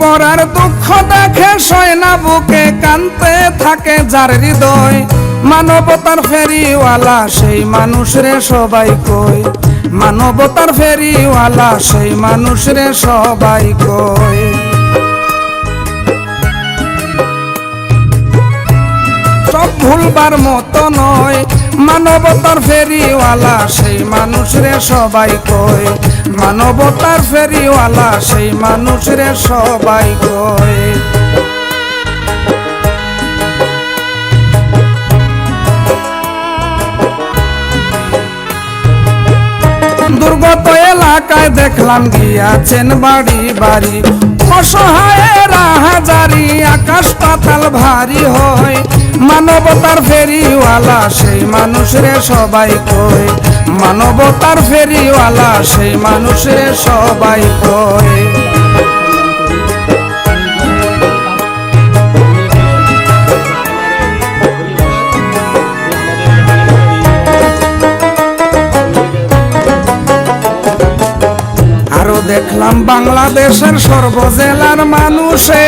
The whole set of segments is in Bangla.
পরার দুঃখ দেখে সয় না বুকে কানতে থাকে যার হৃদয়। মানবতার ফেরিওয়ালা, সেই মানুষ রে সবাই কই? মানবতার ফেরিওয়ালা, সেই মানুষ রে সবাই কই? সব ভুলবার মতো নয় মানবতার ফেরিওয়ালা, সেই মানুষ রে সবাই কই মানবতার ফেরিওয়ালা, সেই মানুষ রে সবাই কই দুর্গত এলাকায় দেখলাম গিয়াছেন বাড়ি বাড়ি। অসহায়েরা হাজারি, আকাশ পাতাল ভারী হয়। মানবতার ফেরিওয়ালা, সেই মানুষরে সবাই কই মানবতার ফেরিওয়ালা, সেই মানুষরে সবাই কই দেখলাম বাংলাদেশের সর্বজেলার মানুষে,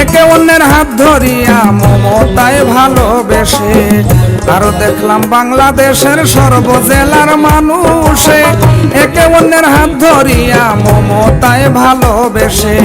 একে অন্যের হাত ধরিয়া মমতায় ভালোবেসে। আরও দেখলাম বাংলাদেশের সর্ব জেলার মানুষে। একে অন্যের হাত ধরিয়া মমতায় ভালোবেসে।